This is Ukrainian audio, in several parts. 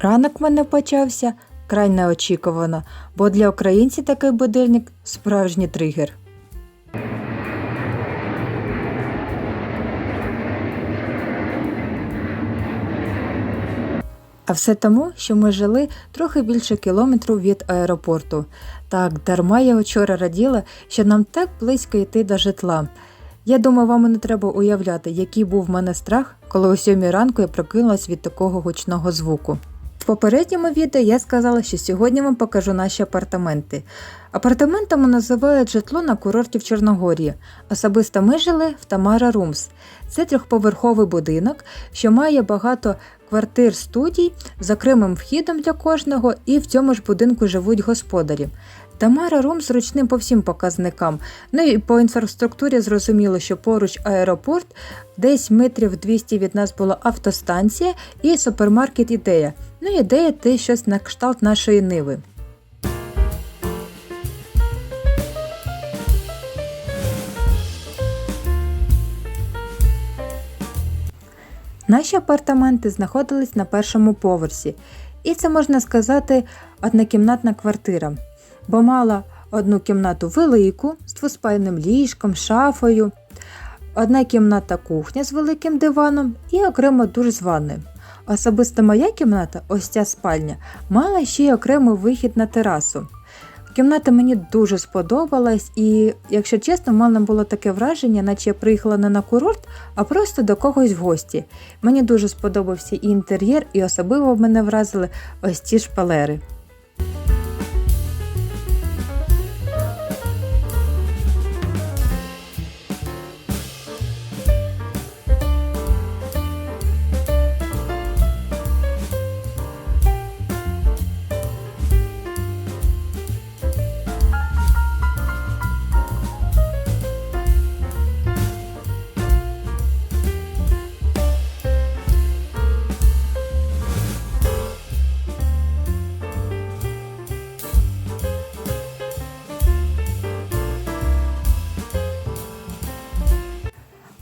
Ранок в мене почався край неочікувано, бо для українців такий будильник справжній тригер. А все тому, що ми жили трохи більше кілометрів від аеропорту. Так, дарма я вчора раділа, що нам так близько йти до житла. Я думаю, вам не треба уявляти, який був в мене страх, коли о сьомій ранку я прокинулась від такого гучного звуку. В попередньому відео я сказала, що сьогодні вам покажу наші апартаменти. Апартаментами називають житло на курорті в Чорногорії. Особисто ми жили в Тамара Румс. Це трьохповерховий будинок, що має багато квартир студій з окремим вхідом для кожного, і в цьому ж будинку живуть господарі. Тамара Рум зручним по всім показникам. Ну і по інфраструктурі зрозуміло, що поруч аеропорт, десь метрів 200 від нас була автостанція і супермаркет Ідея. Ну, ідея те щось на кшталт нашої ниви. Наші апартаменти знаходились на першому поверсі, і це можна сказати однокімнатна квартира, бо мала одну кімнату велику з двоспальним ліжком, шафою, одна кімната кухня з великим диваном і окремо душ з ванною. Особисто моя кімната, ось ця спальня, мала ще й окремий вихід на терасу. Кімната мені дуже сподобалась, і, якщо чесно, в мене було таке враження, наче я приїхала не на курорт, а просто до когось в гості. Мені дуже сподобався і інтер'єр, і особливо мене вразили ось ці шпалери.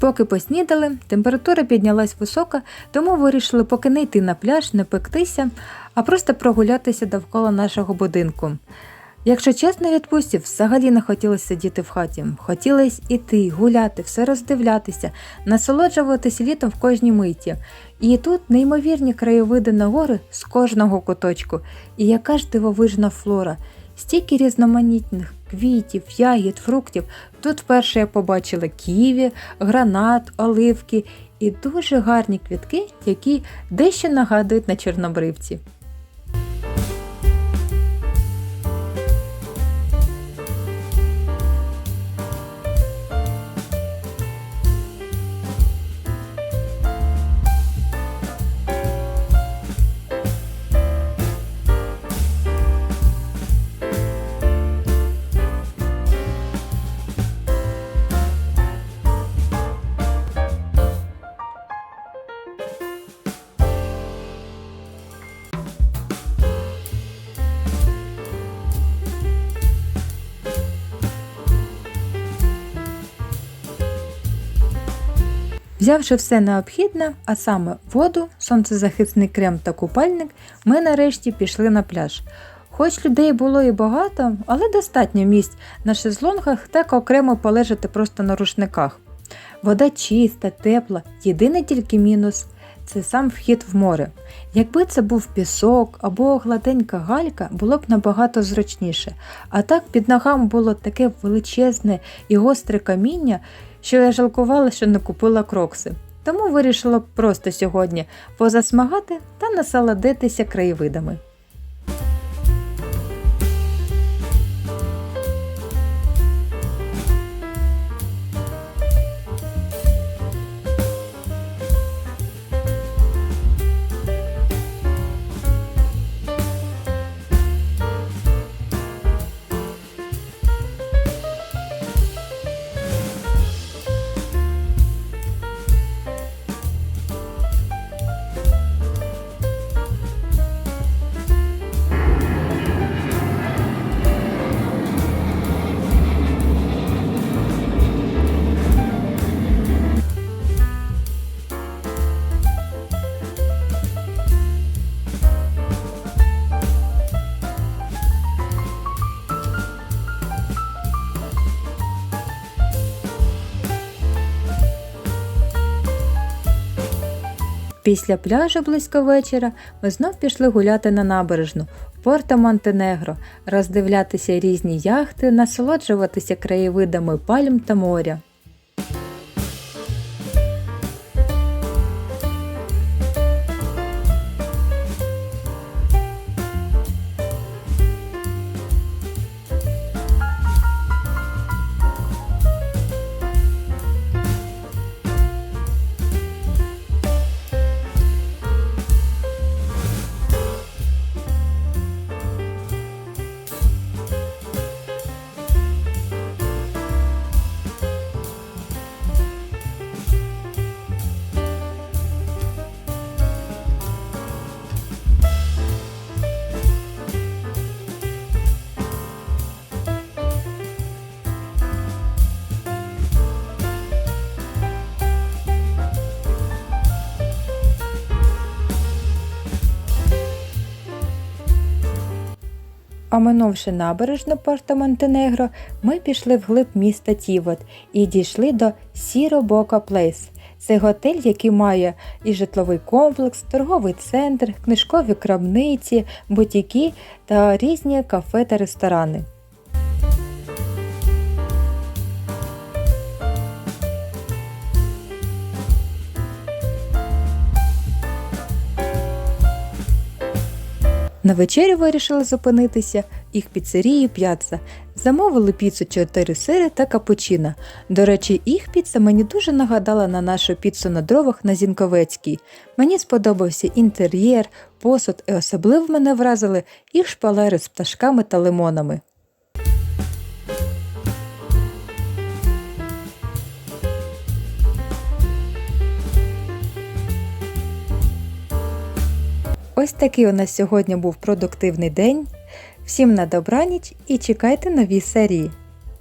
Поки поснідали, температура піднялась висока, тому вирішили поки не йти на пляж, не пектися, а просто прогулятися довкола нашого будинку. Якщо чесно, відпустів, взагалі не хотілося сидіти в хаті. Хотілося іти, гуляти, все роздивлятися, насолоджуватися літом в кожній миті. І тут неймовірні краєвиди на гори з кожного куточку. І яка ж дивовижна флора, стільки різноманітних квітів, ягід, фруктів. Тут вперше я побачила ківі, гранат, оливки і дуже гарні квітки, які дещо нагадують на чорнобривці. Взявши все необхідне, а саме воду, сонцезахисний крем та купальник, ми нарешті пішли на пляж. Хоч людей було і багато, але достатньо місць на шезлонгах так окремо полежати просто на рушниках. Вода чиста, тепла, єдиний тільки мінус це сам вхід в море. Якби це був пісок або гладенька галька, було б набагато зручніше. А так під ногами було таке величезне і гостре каміння, що я жалкувала, що не купила крокси. Тому вирішила просто сьогодні позасмагати та насолодитися краєвидами. Після пляжу близько вечора ми знов пішли гуляти на набережну Порто Монтенегро, роздивлятися різні яхти, насолоджуватися краєвидами пальм та моря. Оминувши набережну Порто Монтенегро, ми пішли вглиб міста Тівот і дійшли до Сіро Бока Плейс. Це готель, який має і житловий комплекс, торговий центр, книжкові крамниці, бутіки та різні кафе та ресторани. На вечерю вирішили зупинитися їх піцерії П'яца. Замовили піцу 4 сири та капучино. До речі, їх піца мені дуже нагадала на нашу піцу на дровах на Зінковецькій. Мені сподобався інтер'єр, посуд і особливо мене вразили їх шпалери з пташками та лимонами. Ось такий у нас сьогодні був продуктивний день. Всім на добраніч і чекайте нові серії.